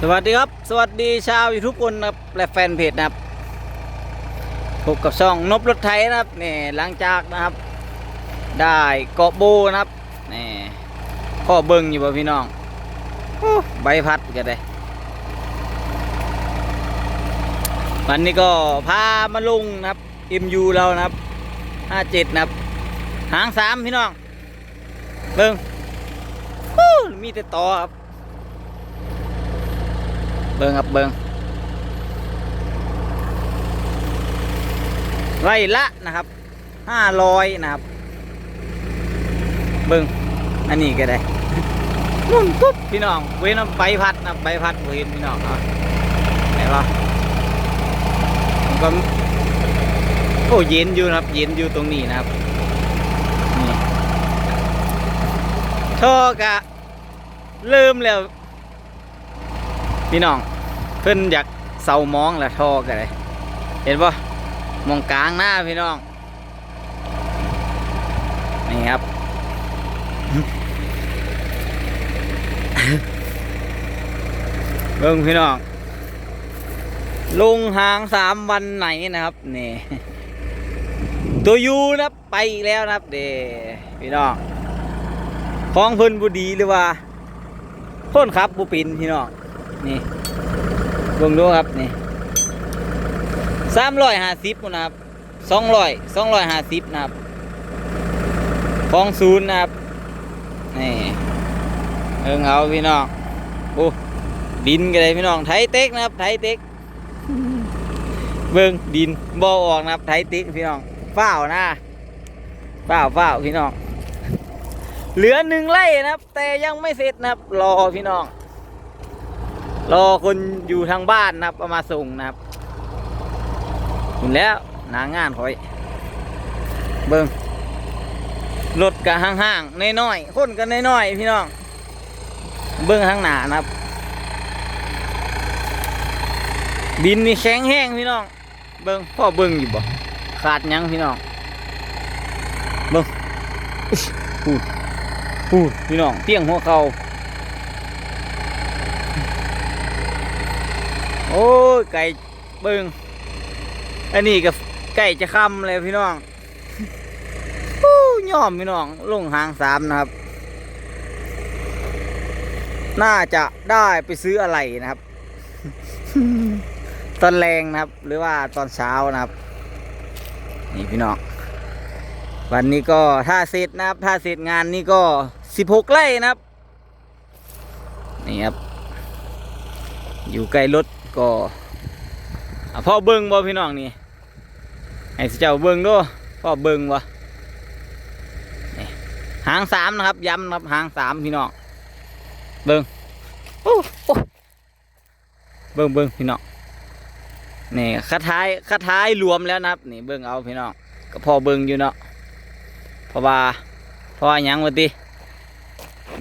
สวัสดีครับ สวัสดีชาวยูทูบคนครับและแฟนเพจนะครับพบกับช่องนบรถไทยนะครับนี่หลังจากนะครับ ได้เกาะโบนะครับนี่ข้อเบิ้งอยู่บ่พี่น้องโอ้ใบพัดก็ได้วันนี้ก็พามาลงนะครับ MU เรานะครับ57นะครับ หางสามพี่น้องเบิ้งโอ้มีแต่ต่อครับ เบิ้งครับเบิ้งไร่ละนะครับห้าร้อยนะครับ เบิ้งอันนี้ก็ได้นุ่นปุ๊บพี่น้องเว้นใบพัดนะใบพัดเว้นพี่น้องเอาไหนวะผมก็โอ้เย็นอยู่นะครับ เย็นอยู่ตรงนี้นะครับนี่ท่อกะเริ่มแล้ว พี่น้อง เพิ่นอยากเสามองและทอกันเลยเห็นปะมองกลางหน้าพี่น้อง นี่ครับ เบิ่งพี่น้อง ลงหางสามวันไหนนะครับนี่ตัวยูนะไปอีกแล้วนะครับเดพี่น้องของเพิ่นบุดีหรือว่าพ้นครับบุปินพี่น้อง นี่เบิ่งดูครับนี่สามร้อยห้าสิบนะครับสองร้อยสองร้อยห้าสิบนะครับของศูนย์นะครับนี่เอิงเอาพี่น้องโอ้ดินกันเลยพี่น้องไทยเต็กนะครับไทยเต็กเบิ่งดินบ่อออกนะครับไทยเต็กพี่น้องเฝ้านะเฝ้าวเฝ้าพี่น้องเหลือหนึ่งไร่นะครับ แต่ยังไม่เสร็จนะครับ รอพี่น้อง รอคนอยู่ทางบ้านนะครับเอามาส่งนะครับคุณแล้วหนางานคอย เบิ้งรถกับห่างๆน้อยๆคนกันน้อยๆพี่น้อง เบิ้งข้างหน้านะครับ ดินนี่แข็งแห้งพี่น้อง เบิ้งพ่อเบิ้งอยู่บ่ขาดยังพี่น้อง เบิ้งพูดพูดพี่น้องเตี้ยงหัวเขา โอ้ยไก่เบิงอันนี้ก็ไก่จะค่ำเลยพี่น้องโอ้ย่อมพี่น้องลงหางสามนะครับ น่าจะได้ไปซื้ออะไรนะครับ ตอนแรงนะครับ หรือว่าตอนเช้านะครับ นี่พี่น้องวันนี้ก็ถ้าเสร็จนะครับ ถ้าเสร็จงานนี้ก็สิบหกไร่นะครับ นี่ครับ อยู่ใกล้รถ ก็พ่อเบิ้งบ่พี่น้องนี่ให้เจ้าเบิ้งด้วยพ่อเบิ้งบ่หางสามนะครับ ย้ำนะครับหางสามพี่น้องเบิ้งโอ้โอ้เบิ้งเบิ้งพี่น้องนี่คาท้ายคาท้ายรวมแล้วนะครับ นี่เบิ้งเอาพี่น้องก็พ่อเบิ้งอยู่เนาะเพราะว่าเพราะว่ายังวะติ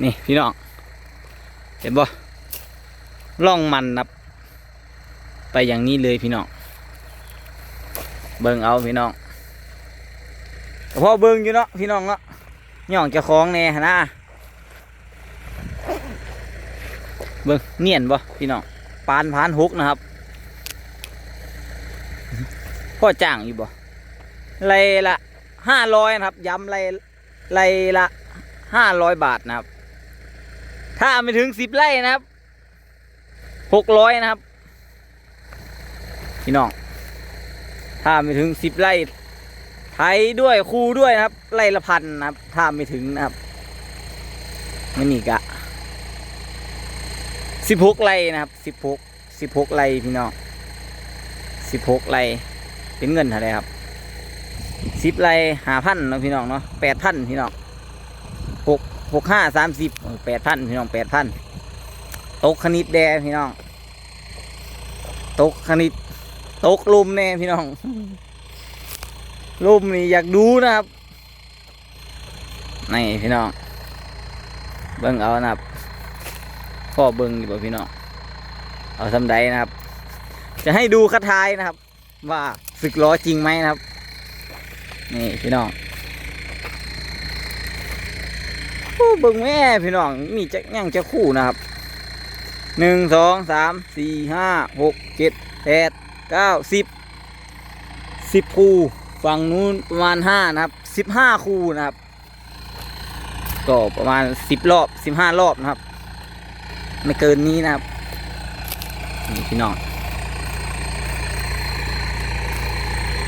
นี่พี่น้องเห็นบ่ล่องมันนับ ไปอย่างนี้เลยพี่น้องเบิ่งเอาพี่น้องพอเบิ่งอยู่เนาะพี่น้องเนาะย่องจะคล้องแน่นะเบิ่งเนียนบ่พี่น้องปานพานหกนะครับพ่อจ้างอยู่บ่ไรละห้าร้อยนะครับ ย้ำไรไรละห้าร้อยบาทนะครับ ถ้าไม่ถึงสิบไร่นะครับหกร้อยนะครับ พี่น้อง ถ้าไม่ถึงสิบไร่ไถด้วยคูด้วยนะครับไร่ละพันนะครับ ถ้าไม่ถึงนะครับไม่นี่กะสิบหกไร่นะครับสิบหกสิบหกไร่พี่น้องสิบหกไร่เป็นเงินเท่าไรครับสิบไร่หาพันนะพี่น้องเนาะแปดพันพี่น้องหกหกห้าสามสิบแปดพันพี่น้องแปดพันตกคณิตแดงพี่น้องตกคณิต ตกลุมแน่พี่น้องลุมนี่อยากดูนะครับนี่พี่น้องเบิ้งเอานะครับพ่อเบิ้งอยู่บ่พี่น้องเอาทำใดนะครับ จะให้ดูคาทายนะครับ ว่าสึกล้อจริงไหมนะครับ นี่พี่น้องโอ้เบิ้งแม่พี่น้องมีจะยังจะคู่นะครับหนึ่งสองสามสี่ห้าหกเจ็ดแปด เก้าสิบสิบคูฝั่งนู้นประมาณห้านะครับสิบห้าคูนะครับก็ประมาณสิบรอบสิบห้ารอบนะครับ ไม่เกินนี้นะครับนี่พี่น้อง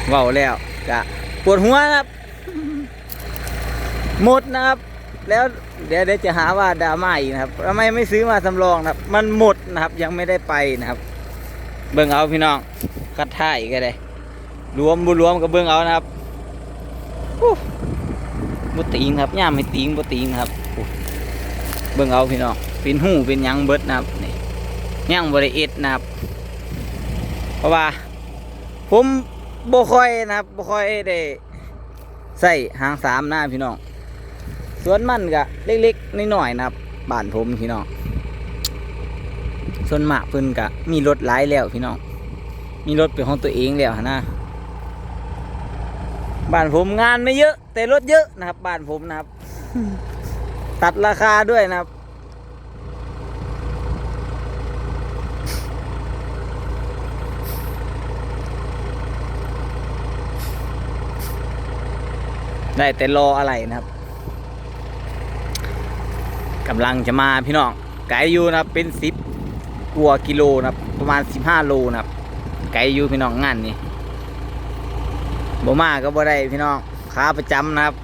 เว้าแล้วจะปวดหัวนะครับ หมดนะครับ แล้วเดี๋ยวเดี๋ยวจะหาว่าดราม่าอีกนะครับทำไมไม่ซื้อมาสำรองนะครับ มันหมดนะครับยังไม่ได้ไปนะครับ เบิ่งเอาพี่น้องกัดท่ายก็ได้รวมบุรวมกับเบิ่งเอานะครับอู้บ่ติงครับย่ามไม่ติงบ่ติงครับเบิ่งเอาพี่น้องเป็นหูเป็นยังเบิดนะครับนี่ย่างบริเอ็ดนะครับ เพราะว่า ผมบ่ค่อยนะครับบ่ค่อยได้ใส่หางสามหน้าพี่น้องสวนมันก็เล็กๆน้อยๆนะครับบ้านผมพี่น้อง ส่วนมากเพิ่นก็มีรถหลายแล้วพี่น้อง มีรถเป็นของตัวเองแล้วหั้นนะบ้านผมงานไม่เยอะ แต่รถเยอะนะครับ บ้านผมนะครับ ตัดราคาด้วยนะครับ ได้แต่รออะไรนะครับกำลังจะมาพี่น้องไกลอยู่นะครับเป็นสิบ กว่ากิโลนะครับ ประมาณสิบห้าโลนะครับ ไกลอยู่พี่น้องงานนี้บ่มาก็บ่ได้พี่น้องขาประจำนะครับ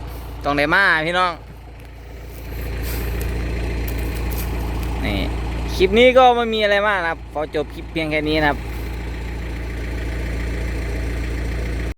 ต้องได้มาพี่น้อง นี่ คลิปนี้ก็ไม่มีอะไรมากนะครับ ขอจบคลิปเพียงแค่นี้นะครับ